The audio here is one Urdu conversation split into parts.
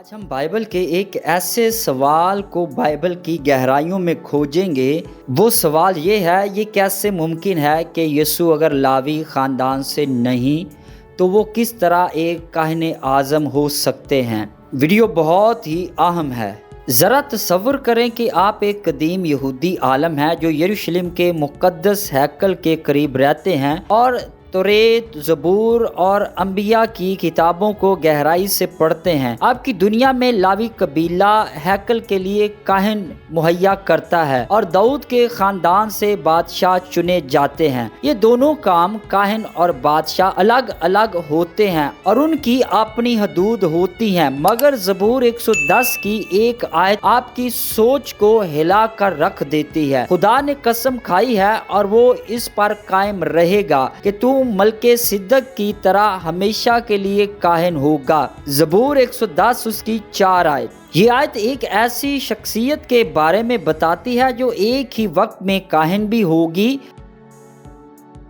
آج ہم بائبل کے ایک ایسے سوال کو بائبل کی گہرائیوں میں کھوجیں گے۔ وہ سوال یہ ہے، یہ کیسے ممکن ہے کہ یسو اگر لاوی خاندان سے نہیں، تو وہ کس طرح ایک کاہن اعظم ہو سکتے ہیں؟ ویڈیو بہت ہی اہم ہے۔ ذرا تصور کریں کہ آپ ایک قدیم یہودی عالم ہیں جو یروشلم کے مقدس ہیکل کے قریب رہتے ہیں اور توریت زبور اور انبیاء کی کتابوں کو گہرائی سے پڑھتے ہیں۔ آپ کی دنیا میں لاوی قبیلہ ہیکل کے لیے کاہن مہیا کرتا ہے اور دعوت کے خاندان سے بادشاہ چنے جاتے ہیں۔ یہ دونوں کام کاہن اور بادشاہ الگ الگ ہوتے ہیں اور ان کی اپنی حدود ہوتی ہیں۔ مگر زبور ایک سو دس کی ایک آیت آپ کی سوچ کو ہلا کر رکھ دیتی ہے۔ خدا نے قسم کھائی ہے اور وہ اس پر قائم رہے گا کہ تو ملک صدق کی طرح ہمیشہ کے لیے کاہن ہوگا۔ زبور ایک سو دس اس کی چار آیت۔ یہ آیت ایک ایسی شخصیت کے بارے میں بتاتی ہے جو ایک ہی وقت میں کاہن بھی ہوگی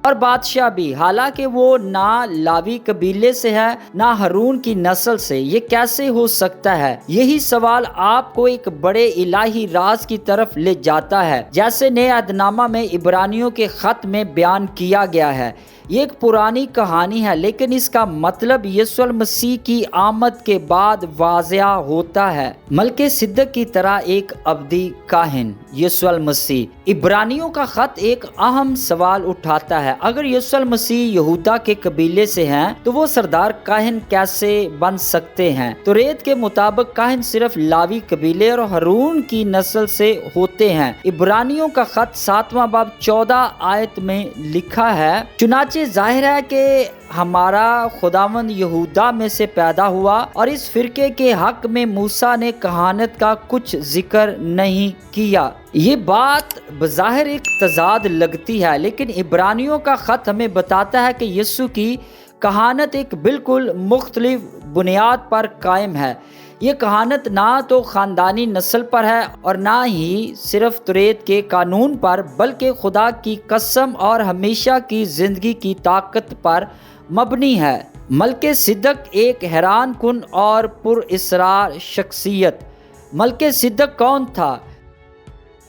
اور بادشاہ بھی۔ حالانکہ وہ نہ لاوی قبیلے سے ہے، نہ ہرون کی نسل سے۔ یہ کیسے ہو سکتا ہے؟ یہی سوال آپ کو ایک بڑے الہی راز کی طرف لے جاتا ہے، جیسے نئے ادنامہ میں عبرانیوں کے خط میں بیان کیا گیا ہے۔ یہ ایک پرانی کہانی ہے، لیکن اس کا مطلب یسو المسیح کی آمد کے بعد واضح ہوتا ہے۔ ملک صدق کی طرح ایک ابدی کاہن یسو المسیح۔ عبرانیوں کا خط ایک اہم سوال اٹھاتا ہے۔ اگر یسو المسیح یہودا کے قبیلے سے ہیں، تو وہ سردار کاہن کیسے بن سکتے ہیں؟ تو ریت کے مطابق کاہن صرف لاوی قبیلے اور ہرون کی نسل سے ہوتے ہیں۔ عبرانیوں کا خط ساتواں باب چودہ آیت میں لکھا ہے، چنانچہ ظاہر ہے کہ ہمارا خداون یہودا میں سے پیدا ہوا اور اس فرقے کے حق میں موسا نے کہانت کا کچھ ذکر نہیں کیا۔ یہ بات بظاہر ایک تضاد لگتی ہے، لیکن عبرانیوں کا خط ہمیں بتاتا ہے کہ یسو کی کہانت ایک بالکل مختلف بنیاد پر قائم ہے۔ یہ کہانت نہ تو خاندانی نسل پر ہے اور نہ ہی صرف تریت کے قانون پر، بلکہ خدا کی قسم اور ہمیشہ کی زندگی کی طاقت پر مبنی ہے۔ ملک صدق ایک حیران کن اور پر اسرار شخصیت۔ ملک صدق کون تھا؟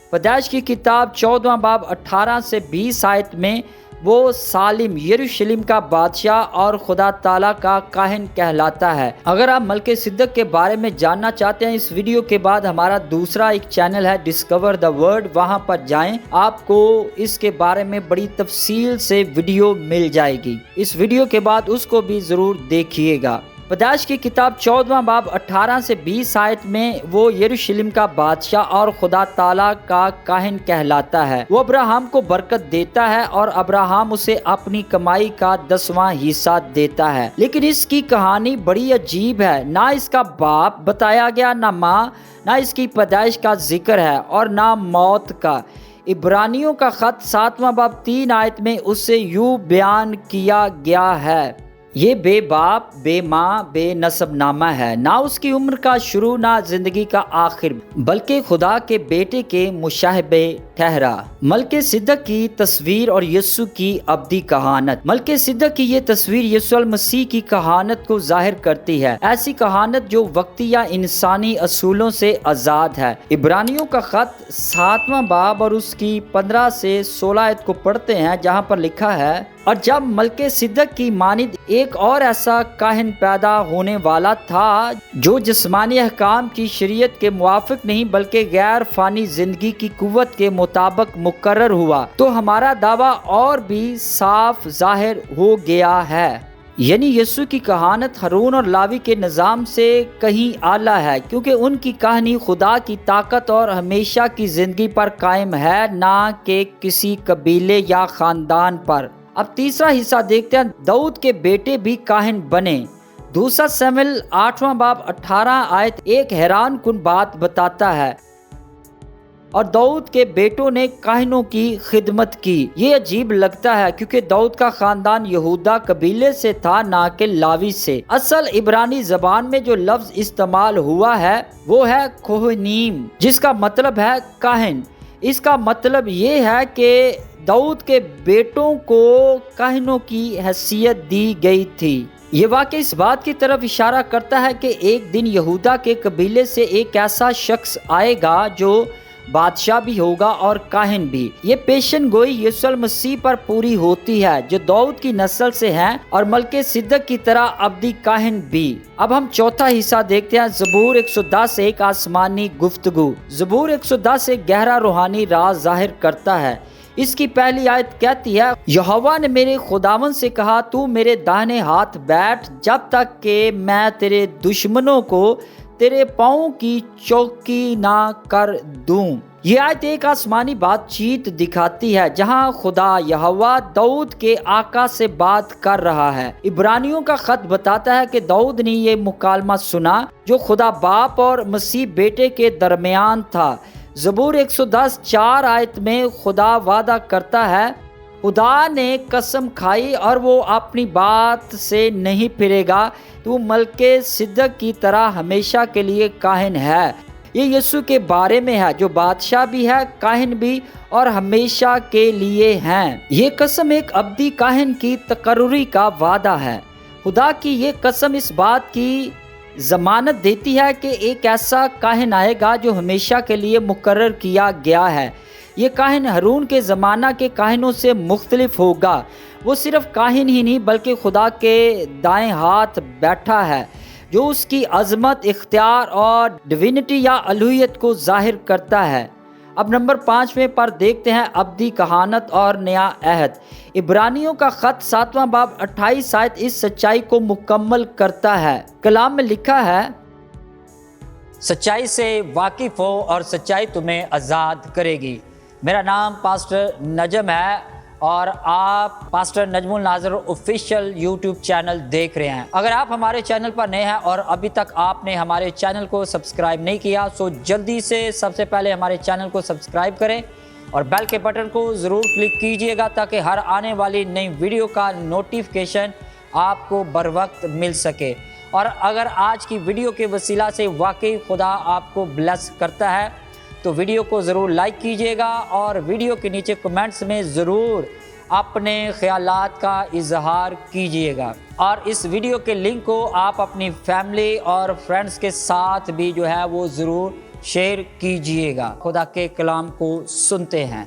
پیدائش کی کتاب چودواں باب اٹھارہ سے بیس آیت میں وہ سالم یروشلم کا بادشاہ اور خدا تعالیٰ کا کاہن کہلاتا ہے۔ اگر آپ ملک صدق کے بارے میں جاننا چاہتے ہیں، اس ویڈیو کے بعد ہمارا دوسرا ایک چینل ہے ڈسکور دا ورڈ وہاں پر جائیں۔ آپ کو اس کے بارے میں بڑی تفصیل سے ویڈیو مل جائے گی۔ اس ویڈیو کے بعد اس کو بھی ضرور دیکھیے گا۔ پیدائش کی کتاب چودواں باب اٹھارہ سے بیس آیت میں وہ یروشلم کا بادشاہ اور خدا تعالیٰ کا کاہن کہلاتا ہے۔ وہ ابراہم کو برکت دیتا ہے اور ابراہم اسے اپنی کمائی کا دسواں حصہ دیتا ہے۔ لیکن اس کی کہانی بڑی عجیب ہے۔ نہ اس کا باپ بتایا گیا، نہ ماں، نہ اس کی پیدائش کا ذکر ہے اور نہ موت کا۔ عبرانیوں کا خط ساتواں باب تین آیت میں اس سے یوں بیان کیا گیا ہے۔ یہ بے باپ، بے ماں، بے نصب نامہ ہے۔ نہ اس کی عمر کا شروع، نہ زندگی کا آخر، بلکہ خدا کے بیٹے کے مشاہبے ٹھہرا۔ ملک صدق کی تصویر اور یسو کی ابدی کہانت۔ ملک صدق کی یہ تصویر یسو المسیح کی کہانت کو ظاہر کرتی ہے۔ ایسی کہانت جو وقتی یا انسانی اصولوں سے آزاد ہے۔ عبرانیوں کا خط ساتواں باب اور اس کی پندرہ سے سولہ کو پڑھتے ہیں، جہاں پر لکھا ہے اور جب ملک صدق کی مانند ایک اور ایسا کاہن پیدا ہونے والا تھا جو جسمانی احکام کی شریعت کے موافق نہیں بلکہ غیر فانی زندگی کی قوت کے مطابق مقرر ہوا، تو ہمارا دعویٰ اور بھی صاف ظاہر ہو گیا ہے۔ یعنی یسو کی کہانت ہرون اور لاوی کے نظام سے کہیں اعلیٰ ہے، کیونکہ ان کی کہانی خدا کی طاقت اور ہمیشہ کی زندگی پر قائم ہے، نہ کہ کسی قبیلے یا خاندان پر۔ اب تیسرا حصہ دیکھتے ہیں۔ دعوت کے بیٹے بھی کاہن بنے۔ دوسرا سیمل آٹھواں باب اٹھارہ آیت ایک حیران کن بات بتاتا ہے۔ اور دعوت کے بیٹوں نے کاہنوں کی خدمت کی۔ یہ عجیب لگتا ہے کیونکہ دعوت کا خاندان یہودا قبیلے سے تھا، نہ کہ لاوی سے۔ اصل عبرانی زبان میں جو لفظ استعمال ہوا ہے، وہ ہے کوہنیم، جس کا مطلب ہے کاہن۔ اس کا مطلب یہ ہے کہ دعوت کے بیٹوں کو کہنوں کی حیثیت دی گئی تھی۔ یہ واقعہ اس بات کی طرف اشارہ کرتا ہے کہ ایک دن یہودا کے قبیلے سے ایک ایسا شخص آئے گا جو بادشاہ بھی ہوگا اور کاہن بھی۔ یہ پیشن گوئی یسو المسیح پر پوری ہوتی ہے، جو دعوت کی نسل سے ہے اور ملک صدق کی طرح ابدی کاہن بھی۔ اب ہم چوتھا حصہ دیکھتے ہیں، زبور ایک سو دس ایک آسمانی گفتگو۔ زبور ایک سو دس ایک گہرا روحانی راز ظاہر کرتا ہے۔ اس کی پہلی آیت کہتی ہے یہوا نے میرے خداون سے کہا، تو میرے داہنے ہاتھ بیٹھ جب تک کہ میں تیرے دشمنوں کو تیرے پاؤں کی چوکی نہ کر دوں۔ یہ آیت ایک آسمانی بات چیت دکھاتی ہے، جہاں خدا یہوا دعود کے آقا سے بات کر رہا ہے۔ عبرانیوں کا خط بتاتا ہے کہ دعود نے یہ مکالمہ سنا جو خدا باپ اور مسیح بیٹے کے درمیان تھا۔ زبور ایک سو دس چار آیت میں خدا وعدہ کرتا ہے خدا نے قسم کھائی اور وہ اپنی بات سے نہیں پھرے گا۔ تو ملک صدق کی طرح ہمیشہ کے لیے کاہن ہے۔ یہ یسو کے بارے میں ہے، جو بادشاہ بھی ہے، کاہن بھی اور ہمیشہ کے لیے ہیں۔ یہ قسم ایک ابدی کاہن کی تقرری کا وعدہ ہے۔ خدا کی یہ قسم اس بات کی ضمانت دیتی ہے کہ ایک ایسا کاہن آئے گا جو ہمیشہ کے لیے مقرر کیا گیا ہے۔ یہ کاہن ہرون کے زمانہ کے کاہنوں سے مختلف ہوگا۔ وہ صرف کاہن ہی نہیں بلکہ خدا کے دائیں ہاتھ بیٹھا ہے، جو اس کی عظمت، اختیار اور ڈوینٹی یا الوحیت کو ظاہر کرتا ہے۔ اب نمبر پانچ میں پر دیکھتے ہیں ابدی کہانت اور نیا عہد۔ عبرانیوں کا خط ساتواں باب اٹھائیس سائت اس سچائی کو مکمل کرتا ہے۔ کلام میں لکھا ہے، سچائی سے واقف ہو اور سچائی تمہیں آزاد کرے گی۔ میرا نام پاسٹر نجم ہے اور آپ pastor Najam Alnazir official YouTube channel دیکھ رہے ہیں۔ اگر آپ ہمارے چینل پر نئے ہیں اور ابھی تک آپ نے ہمارے چینل کو سبسکرائب نہیں کیا سو جلدی سے سب سے پہلے ہمارے چینل کو سبسکرائب کریں اور بیل کے بٹن کو ضرور کلک کیجیے گا تاکہ ہر آنے والی نئی ویڈیو کا نوٹیفکیشن آپ کو بر وقت مل سکے۔ اور اگر آج کی ویڈیو کے وسیلہ سے واقعی خدا آپ کو بلیس کرتا ہے تو ویڈیو کو ضرور لائک کیجیے گا اور ویڈیو کے نیچے کمنٹس میں ضرور اپنے خیالات کا اظہار کیجیے گا۔ اور اس ویڈیو کے لنک کو آپ اپنی فیملی اور فرینڈز کے ساتھ بھی جو ہے وہ ضرور شیئر کیجیے گا۔ خدا کے کلام کو سنتے ہیں۔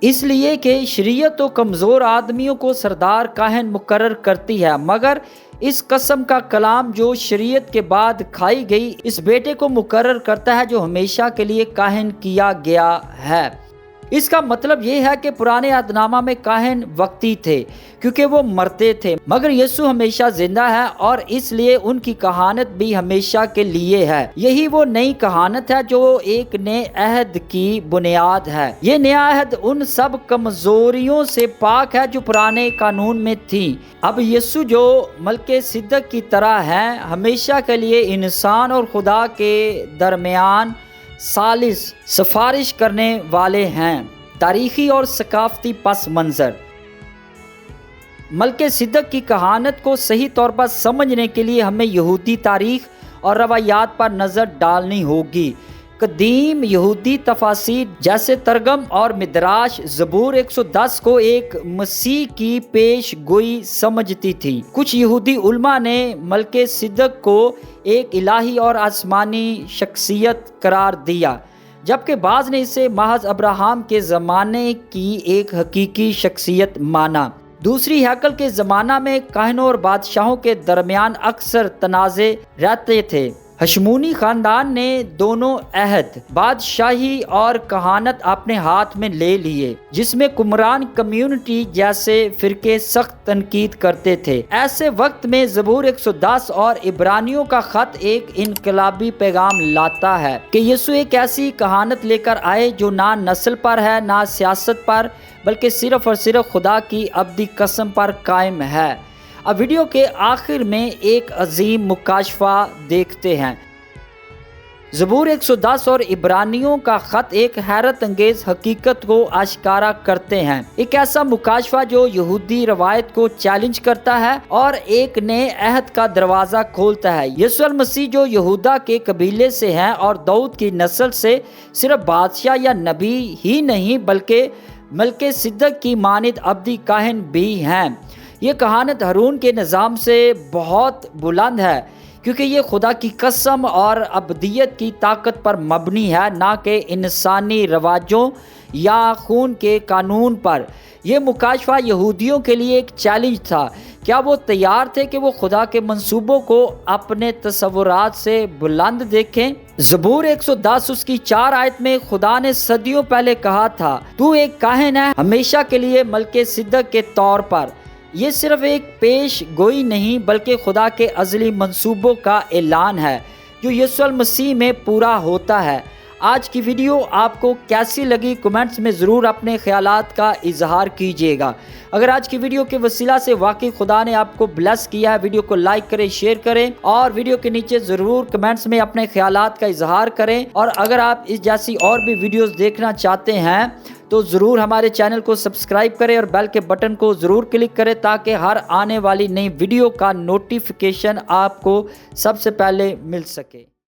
اس لیے کہ شریعت و کمزور آدمیوں کو سردار کاہن مقرر کرتی ہے، مگر اس قسم کا کلام جو شریعت کے بعد کھائی گئی اس بیٹے کو مقرر کرتا ہے جو ہمیشہ کے لیے کاہن کیا گیا ہے۔ اس کا مطلب یہ ہے کہ پرانے ادنامہ میں کاہن وقتی تھے، کیونکہ وہ مرتے تھے۔ مگر یسو ہمیشہ زندہ ہے اور اس لیے ان کی کہانت بھی ہمیشہ کے لیے ہے۔ یہی وہ نئی کہانت ہے جو ایک نئے عہد کی بنیاد ہے۔ یہ نیا عہد ان سب کمزوریوں سے پاک ہے جو پرانے قانون میں تھی اب یسو جو ملک صدق کی طرح ہے ہمیشہ کے لیے انسان اور خدا کے درمیان سالس سفارش کرنے والے ہیں۔ تاریخی اور ثقافتی پس منظر۔ ملک صدق کی کہانت کو صحیح طور پر سمجھنے کے لیے ہمیں یہودی تاریخ اور روایات پر نظر ڈالنی ہوگی۔ قدیم یہودی تفاصیر جیسے ترگم اور مدراش زبور ایک سو دس کو ایک مسیح کی پیش گوئی سمجھتی تھی۔ کچھ یہودی علماء نے ملک صدق کو ایک الہی اور آسمانی شخصیت قرار دیا، جبکہ بعض نے اسے محض ابراہم کے زمانے کی ایک حقیقی شخصیت مانا۔ دوسری حقل کے زمانہ میں کہنوں اور بادشاہوں کے درمیان اکثر تنازع رہتے تھے۔ ہشمونی خاندان نے دونوں عہد، بادشاہی اور کہانت اپنے ہاتھ میں لے لیے، جس میں کمران کمیونٹی جیسے فرقے سخت تنقید کرتے تھے۔ ایسے وقت میں زبور ایک سو دس اور عبرانیوں کا خط ایک انقلابی پیغام لاتا ہے کہ یسو ایک ایسی کہانت لے کر آئے جو نہ نسل پر ہے، نہ سیاست پر، بلکہ صرف اور صرف خدا کی ابدی قسم پر قائم ہے۔ اب ویڈیو کے آخر میں ایک عظیم مکاشفہ دیکھتے ہیں۔ زبور ایک سو دس اور عبرانیوں کا خط ایک حیرت انگیز حقیقت کو آشکارا کرتے ہیں۔ ایک ایسا مکاشفہ جو یہودی روایت کو چیلنج کرتا ہے اور ایک نئے عہد کا دروازہ کھولتا ہے۔ یسو المسیح جو یہودا کے قبیلے سے ہیں اور دعوت کی نسل سے صرف بادشاہ یا نبی ہی نہیں بلکہ ملک صدق کی ماند ابدی کاہن بھی ہیں۔ یہ کہانت ہرون کے نظام سے بہت بلند ہے، کیونکہ یہ خدا کی قسم اور ابدیت کی طاقت پر مبنی ہے، نہ کہ انسانی رواجوں یا خون کے قانون پر۔ یہ مکاشفہ یہودیوں کے لیے ایک چیلنج تھا۔ کیا وہ تیار تھے کہ وہ خدا کے منصوبوں کو اپنے تصورات سے بلند دیکھیں؟ زبور ایک سو دس، اس کی چار آیت میں خدا نے صدیوں پہلے کہا تھا، تو ایک کاہن ہے ہمیشہ کے لیے ملک صدق کے طور پر۔ یہ صرف ایک پیش گوئی نہیں بلکہ خدا کے ازلی منصوبوں کا اعلان ہے جو یسو المسیح میں پورا ہوتا ہے۔ آج کی ویڈیو آپ کو کیسی لگی کومنٹس میں ضرور اپنے خیالات کا اظہار کیجیے گا۔ اگر آج کی ویڈیو کے وسیلہ سے واقعی خدا نے آپ کو بلیس کیا ہے، ویڈیو کو لائک کریں، شیئر کریں اور ویڈیو کے نیچے ضرور کمنٹس میں اپنے خیالات کا اظہار کریں۔ اور اگر آپ اس جیسی اور بھی ویڈیوز دیکھنا چاہتے ہیں تو ضرور ہمارے چینل کو سبسکرائب کریں اور بیل کے بٹن کو ضرور کلک کریں تاکہ ہر آنے والی نئی ویڈیو کا نوٹیفیکیشن آپ کو سب سے پہلے مل سکے۔